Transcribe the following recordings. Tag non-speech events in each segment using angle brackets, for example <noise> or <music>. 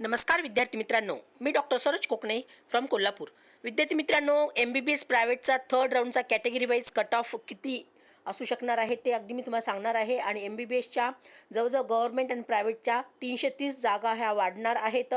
नमस्कार विद्यार्थी मित्रांनो. मी डॉक्टर सरोज कोकणे फ्रॉम कोल्हापूर. विद्यार्थी मित्रांनो एम बी बी एस प्रायव्हेटचा थर्ड राऊंडचा कॅटेगरी वाईज कट ऑफ किती असू शकणार आहे ते अगदी मी तुम्हाला सांगणार आहे आणि एम बी बी एसच्या जवळजवळ गव्हर्मेंट आणि प्रायव्हेटच्या तीनशे तीस जागा ह्या वाढणार आहेत.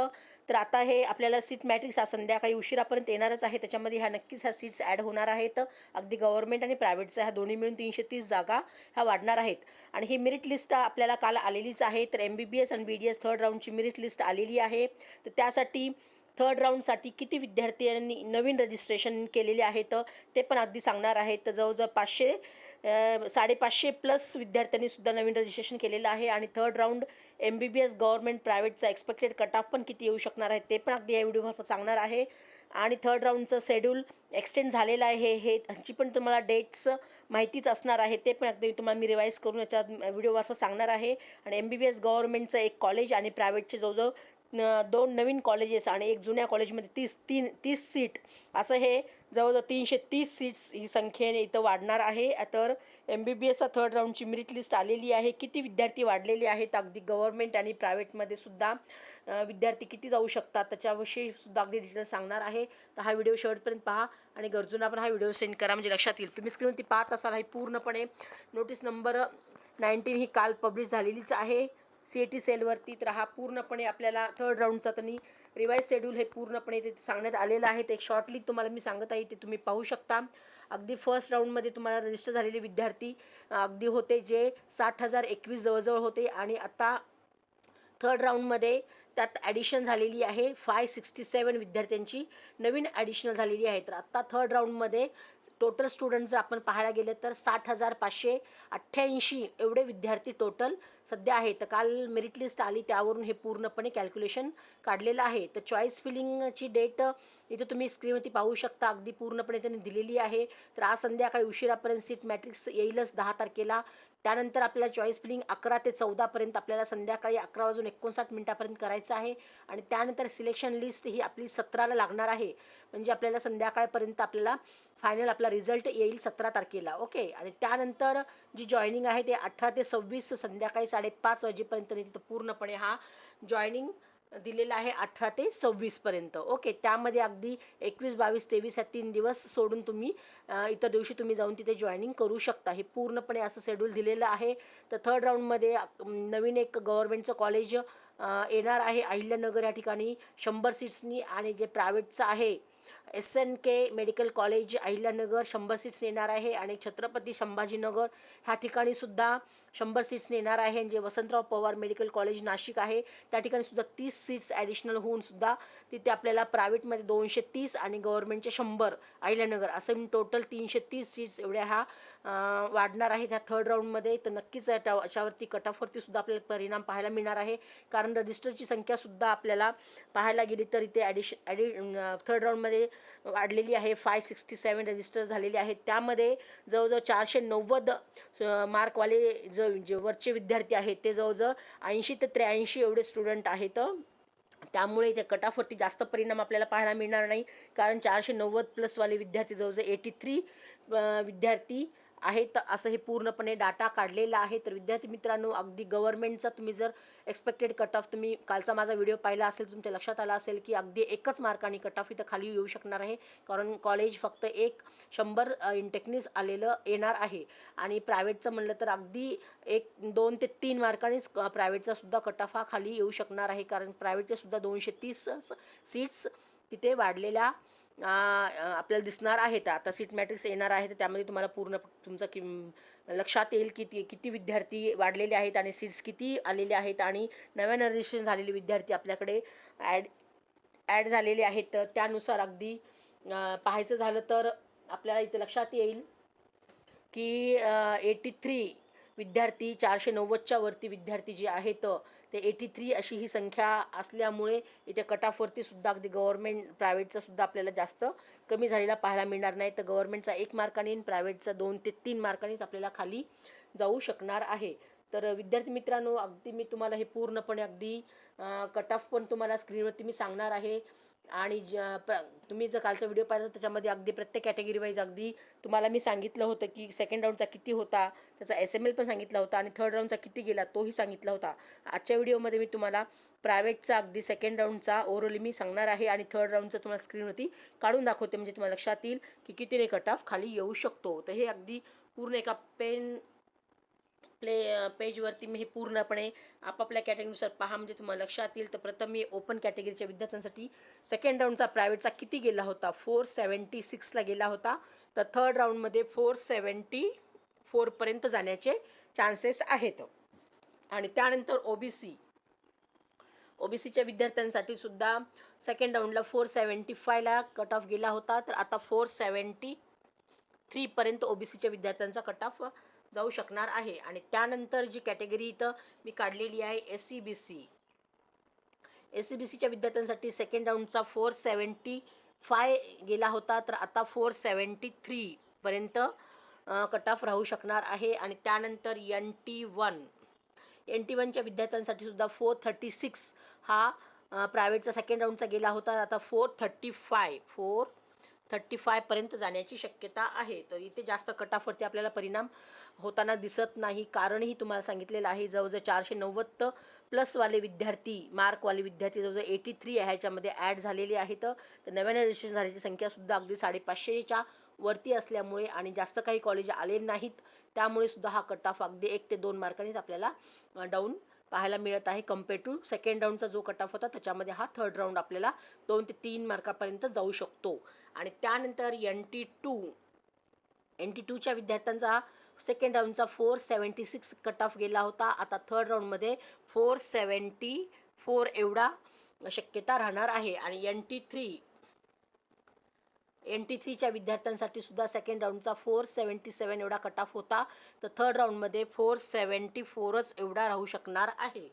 तर आता हे आपल्याला सीट मॅट्रिक्स हा संध्याकाळी उशिरापर्यंत येणारच आहे. त्याच्यामध्ये ह्या नक्कीच ह्या सीट्स ॲड होणार आहेत. अगदी गव्हर्नमेंट आणि प्रायव्हेटच्या ह्या दोन्ही मिळून तीनशे तीस जागा ह्या वाढणार आहेत. आणि ही मेरिट लिस्ट आपल्याला काल आलेलीच आहे. तर एम बी बी एस आणि बी डी एस थर्ड राऊंडची मेरिट लिस्ट आलेली आहे. तर त्यासाठी थर्ड राऊंडसाठी किती विद्यार्थ्यांनी नवीन रजिस्ट्रेशन केलेले आहेत ते पण अगदी सांगणार आहेत. तर जवळजवळ पाचशे साडेपाचशे प्लस विद्यार्थ्यांनीसुद्धा नवीन रजिस्ट्रेशन केलेलं आहे आणि third round M B B S government प्रायव्हेटचा expected cut off पण किती येऊ शकणार आहे ते पण अगदी या व्हिडिओमार्फत सांगणार आहे. आणि थर्ड राऊंडचं शेड्यूल एक्सटेंड झालेलं आहे. हे ह्यांची पण तुम्हाला डेट्स माहितीच असणार आहे. ते पण अगदी तुम्हाला मी रिवाईज करून याच्या व्हिडिओमार्फत सांगणार आहे. आणि एम बी बी एस गव्हर्नमेंटचं एक कॉलेज आणि प्रायव्हेटचे जवळजवळ न- दोन नवीन कॉलेजेस आणि एक जुन्या कॉलेजमध्ये तीस तीन तीस सीट असं हे जवळजवळ तीनशे तीस सीट्स ही संख्येने इथं वाढणार आहे. तर एम बी बी एसचा थर्ड राऊंडची मेरिट लिस्ट आलेली आहे. किती विद्यार्थी वाढलेले आहेत? अगदी गव्हर्मेंट आणि प्रायव्हेटमध्ये सुद्धा विद्यार्थी किती जाऊ शकतात? त्याच्याविषयी सुद्धा अगदी डिटेल सांगणार आहे. तर हा व्हिडिओ शेवटपर्यंत पहा. आणि गरजूंना पण हा व्हिडिओ सेंड करा. म्हणजे लक्षात येईल. तुम्ही स्क्रीनवरती पाहत असाल ही पूर्णपणे नोटीस नंबर नाईन्टीन ही काल पब्लिश झालेलीच आहे. सी ए टी सेलवरती तर हा पूर्णपणे आपल्याला थर्ड राऊंडचा त्यांनी रिवाईज शेड्यूल हे पूर्णपणे ते सांगण्यात आलेलं आहे. ते एक शॉर्टली तुम्हाला मी सांगत आहे ते तुम्ही पाहू शकता. अगदी फर्स्ट राऊंडमध्ये तुम्हाला रजिस्टर झालेले विद्यार्थी अगदी होते जे साठ हजार एकवीस जवळजवळ होते आणि आता थर्ड राऊंडमध्ये त्यात ॲडिशन झालेली आहे. फाय सिक्स्टी सेवन विद्यार्थ्यांची नवीन ॲडिशनल झालेली आहे. तर आत्ता थर्ड राऊंडमध्ये टोटल स्टुडंट जर आपण पाहायला गेले तर साठ हजार पाचशे अठ्ठ्याऐंशी एवढे विद्यार्थी टोटल सध्या आहे तर काल मेरिट लिस्ट आली त्यावरून हे पूर्णपणे कॅल्क्युलेशन काढलेलं आहे. तर चॉईस फिलिंगची डेट इथे तुम्ही स्क्रीनवरती पाहू शकता. अगदी पूर्णपणे त्यांनी दिलेली आहे. तर आज संध्याकाळी उशिरापर्यंत सीट मॅट्रिक्स येईलच दहा तारखेला. त्यानंतर आपल्याला चॉईस फिलिंग अकरा ते चौदापर्यंत आपल्याला संध्याकाळी अकरा वाजून एकोणसाठ मिनिटापर्यंत करायचं आहे. आणि त्यानंतर सिलेक्शन लिस्ट ही आपली सतराला लागणार आहे. म्हणजे आपल्याला संध्याकाळपर्यंत आपल्याला फायनल आपला रिझल्ट येईल सतरा तारखेला ओके आणि त्यानंतर जी जॉईनिंग आहे ते अठरा ते सव्वीस संध्याकाळी साडेपाच वाजेपर्यंत तिथं पूर्णपणे हा जॉईनिंग दिलेला आहे अठरा ते सव्वीसपर्यंत ओके त्यामध्ये अगदी एकवीस बावीस तेवीस ह्या तीन दिवस सोडून तुम्ही इतर दिवशी तुम्ही जाऊन तिथे जॉईनिंग करू शकता. हे पूर्णपणे असं शेड्यूल दिलेलं आहे. तर थर्ड राऊंडमध्ये नवीन एक गव्हर्नमेंटचं कॉलेज येणार आहे अहिल्यानगर या ठिकाणी. शंभर सीट्सनी आणि जे प्रायव्हेटचं आहे S N K medical college Ahilyanagar शंभर सीट्स येणार आहे आणि छत्रपती संभाजीनगर ह्या ठिकाणी सुद्धा शंभर सीट्स येणार आहे. आणि जे वसंतराव पवार मेडिकल कॉलेज नाशिक आहे त्या ठिकाणी सुद्धा तीस सीट्स ॲडिशनल होऊन सुद्धा तिथे आपल्याला प्रायव्हेटमध्ये दोनशे तीस आणि गव्हर्नमेंटचे शंभर अहिल्यानगर असं टोटल तीनशे तीस सीट्स एवढ्या ह्या वाढणार आहेत ह्या थर्ड राऊंडमध्ये तर नक्कीच त्या अशावरती कट ऑफवरती सुद्धा आपल्याला परिणाम पाहायला मिळणार आहे. कारण रजिस्टरची संख्यासुद्धा आपल्याला पाहायला गेली तर इथे ॲडिश ॲडि थर्ड राऊंडमध्ये वाढलेली आहे. फाय सिक्स्टी सेवन रजिस्टर झालेले आहेत त्यामध्ये जवळजवळ चारशे नव्वद मार्कवाले ज जे वरचे विद्यार्थी आहेत ते जवळजवळ ऐंशी ते त्र्याऐंशी एवढे स्टुडंट आहेत. त्यामुळे त्या कटाफवरती जास्त परिणाम आपल्याला पाहायला मिळणार नाही. कारण चारशे नव्वद प्लसवाले विद्यार्थी जवळजवळ एटी थ्री विद्यार्थी आहेत असं हे पूर्णपणे डाटा काढलेला आहे. तर विद्यार्थी मित्रांनो अगदी गव्हर्नमेंटचा तुम्ही जर एक्सपेक्टेड कट ऑफ तुम्ही कालचा माझा व्हिडिओ पाहिला असेल तुमच्या लक्षात आला असेल की अगदी एकच मार्काने कट ऑफ इथं खाली येऊ शकणार आहे. कारण कॉलेज फक्त एक शंभर इंटेक्निस आलेलं येणार आहे. आणि प्रायव्हेटचं म्हणलं तर अगदी एक दोन ते तीन मार्कानेच प्रायव्हेटचा सुद्धा कट ऑफ हा खाली येऊ शकणार आहे. कारण प्रायव्हेटचे सुद्धा दोनशे तीस सीट्स तिथे वाढलेल्या आपल्याला दिसणार आहेत आता सीट मॅट्रिक्स येणार आहे तर त्यामध्ये तुम्हाला पूर्ण तुमचं किम लक्षात येईल किती किती विद्यार्थी वाढलेले आहेत आणि सीट्स किती आलेले आहेत आणि नव्यानं रजिस्ट्रेशन झालेले विद्यार्थी आपल्याकडे ॲड ॲड झालेले आहेत तर त्यानुसार अगदी पाहायचं झालं तर आपल्याला इथे लक्षात येईल की एटी थ्री विद्यार्थी चारशे नव्वदच्या वरती विद्यार्थी जे आहेत ते एटी थ्री अशी ही संख्या असल्यामुळे इथे कटाफवरती सुद्धा अगदी गव्हर्मेंट प्रायव्हेटचा सुद्धा आपल्याला जास्त कमी झालेला पाहायला मिळणार नाही. तर गव्हर्मेंटचा एक मार्काने प्रायव्हेटचा दोन ते तीन मार्कानेच आपल्याला खाली जाऊ शकणार आहे. तर विद्यार्थी मित्रांनो अगदी मी तुम्हाला हे पूर्णपणे अगदी कट ऑफ पण तुम्हाला स्क्रीनवरती मी सांगणार आहे. आणि ज प्र तुम्ही जर कालचा व्हिडिओ पाहिला तर त्याच्यामध्ये अगदी प्रत्येक कॅटेगरी वाईज अगदी तुम्हाला मी सांगितलं होतं की सेकंड राऊंडचा किती होता त्याचा एस एम एल पण सांगितला होता आणि थर्ड राऊंडचा किती गेला तोही सांगितला होता. आजच्या व्हिडिओमध्ये मी तुम्हाला प्रायव्हेटचा अगदी सेकंड राऊंडचा ओव्हरऑली मी सांगणार आहे आणि थर्ड राऊंडचं तुम्हाला स्क्रीनवरती काढून दाखवते. म्हणजे तुम्हाला लक्षात येईल की कितीने कट ऑफ खाली येऊ शकतो. तर हे अगदी पूर्ण एका पेन प्ले पेजवरती मी हे पूर्णपणे आपापल्या कॅटेगरीनुसार पहा. म्हणजे तुम्हाला लक्षात येईल तर प्रथम मी ओपन कॅटेगरीच्या विद्यार्थ्यांसाठी सेकंड राऊंडचा प्रायव्हेटचा किती गेला होता? फोर सेवन्टी सिक्सला गेला होता. तर थर्ड राऊंडमध्ये फोर सेवन्टी फोरपर्यंत जाण्याचे चान्सेस आहेत. आणि त्यानंतर O B C O B सीच्या विद्यार्थ्यांसाठी सुद्धा सेकंड राऊंडला फोर सेवन्टी फायला कट ऑफ गेला होता. तर आता फोर सेवन्टी थ्रीपर्यंत ओ बी सीच्या विद्यार्थ्यांचा कट ऑफ जाऊ शकणार आहे. आणि त्यानंतर जी कॅटेगरी इथं मी काढलेली आहे S C B C S C B सीच्या विद्यार्थ्यांसाठी सेकंड राऊंडचा फोर सेवन्टी फाय गेला होता तर आता फोर सेवन्टी थ्रीपर्यंत कट ऑफ राहू शकणार आहे. आणि त्यानंतर N T one N T वनच्या विद्यार्थ्यांसाठी सुद्धा फोर थर्टी सिक्स हा प्रायव्हेटचा सेकंड राऊंडचा गेला होता. आता four thirty five four thirty फायपर्यंत जाण्याची शक्यता आहे. तर इथे जास्त कटाफरती आपल्याला परिणाम होताना दिसत नाही. कारणही तुम्हाला सांगितलेलं आहे. जवळजवळ चारशे नव्वद प्लसवाले विद्यार्थी मार्कवाले विद्यार्थी जवळजवळ एटी थ्री ह्याच्यामध्ये ॲड झालेले आहेत. तर नव्याने रजिस्ट्रेशन झाल्याची संख्यासुद्धा अगदी साडेपाचशेच्या वरती असल्यामुळे आणि जास्त काही कॉलेज आले नाहीत. त्यामुळे सुद्धा हा कट ऑफ अगदी एक ते दोन मार्कांनीच आपल्याला डाऊन पाहायला मिळत आहे कंपेअर टू सेकंड राऊंडचा जो कट ऑफ होता त्याच्यामध्ये हा थर्ड राऊंड आपल्याला दोन ते तीन मार्कापर्यंत जाऊ शकतो. आणि त्यानंतर N T two N T टूच्या विद्यार्थ्यांचा second राऊंडचा four seventy six cut off गेला होता. आता थर्ड राऊंडमध्ये फोर सेवन्टी फोर एवढा शक्यता राहणार आहे. आणि N T three N T थ्रीच्या विद्यार्थ्यांसाठी सुद्धा सेकंड राऊंडचा फोर सेवन्टी सेवन एवढा कट ऑफ होता. तर थर्ड राऊंडमध्ये फोर सेवन्टी फोरच एवढा राहू शकणार आहे.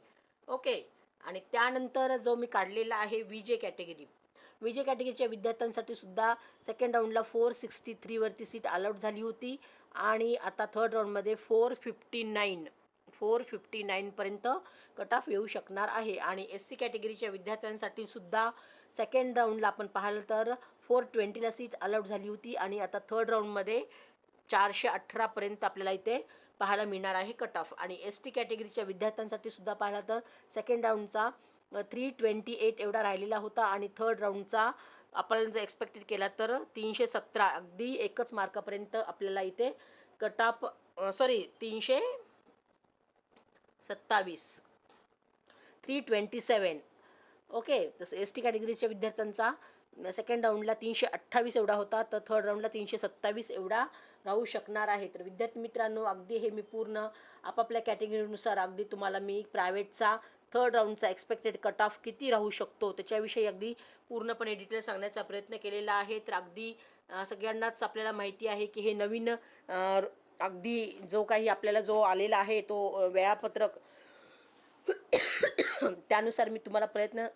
ओके आणि त्यानंतर जो मी काढलेला आहे वी जे कॅटेगरी वी जे कॅटेगरीच्या विद्यार्थ्यांसाठी सुद्धा सेकंड राऊंडला फोर सिक्स्टी थ्रीवरती सीट अलॉट झाली होती. आणि आता थर्ड राऊंडमध्ये four fifty nine four fifty नाईनपर्यंत cut off येऊ शकणार आहे. आणि एस सी कॅटेगरीच्या विद्यार्थ्यांसाठी सुद्धा सेकंड राऊंडला आपण पाहिलं तर फोर ट्वेंटीला सीट अलॉट झाली होती आणि आता थर्ड राऊंडमध्ये चारशे अठरापर्यंत आपल्याला इथे पाहायला मिळणार आहे कट ऑफ आणि एस टी कॅटेगरीच्या विद्यार्थ्यांसाठी सुद्धा पाहिला तर सेकंड राऊंडचा थ्री ट्वेंटी एट एवढा राहिलेला होता आणि थर्ड राऊंडचा आपण जर एक्सपेक्टेड केला तर तीनशे सतरा अगदी एकच मार्कापर्यंत आपल्याला इथे कट ऑफ सॉरी तीनशे सत्तावीस. थ्री ट्वेंटी सेवन ओके तसं एस टी कॅटेगरीच्या विद्यार्थ्यांचा सेकंड राऊंडला तीनशे अठ्ठावीस एवढा होता तर थर्ड राऊंडला तीनशे सत्तावीस एवढा राहू शकणार आहे. तर विद्यार्थी मित्रांनो अगदी हे मी पूर्ण आपापल्या कॅटेगरीनुसार अगदी तुम्हाला मी प्रायव्हेटचा थर्ड राऊंडचा एक्सपेक्टेड कट ऑफ किती राहू शकतो त्याच्याविषयी अगदी पूर्णपणे डिटेल सांगण्याचा प्रयत्न केलेला आहे. तर अगदी सगळ्यांनाच आपल्याला माहिती आहे की हे नवीन अगदी जो काही आपल्याला जो आलेला आहे तो वेळापत्रक <coughs> त्यानुसार मी तुम्हाला प्रयत्न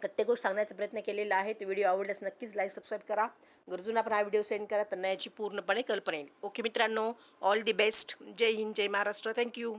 प्रत्येक गोष्ट सांगण्याचा प्रयत्न केलेला आहे. तो व्हिडिओ आवडल्यास नक्कीच लाईक सबस्क्राईब करा. गरजूंना पण हा व्हिडिओ सेंड करा. त्यांना याची पूर्णपणे कल्पना येईल. ओके मित्रांनो all the best Jai Hind Jai Maharashtra. Thank you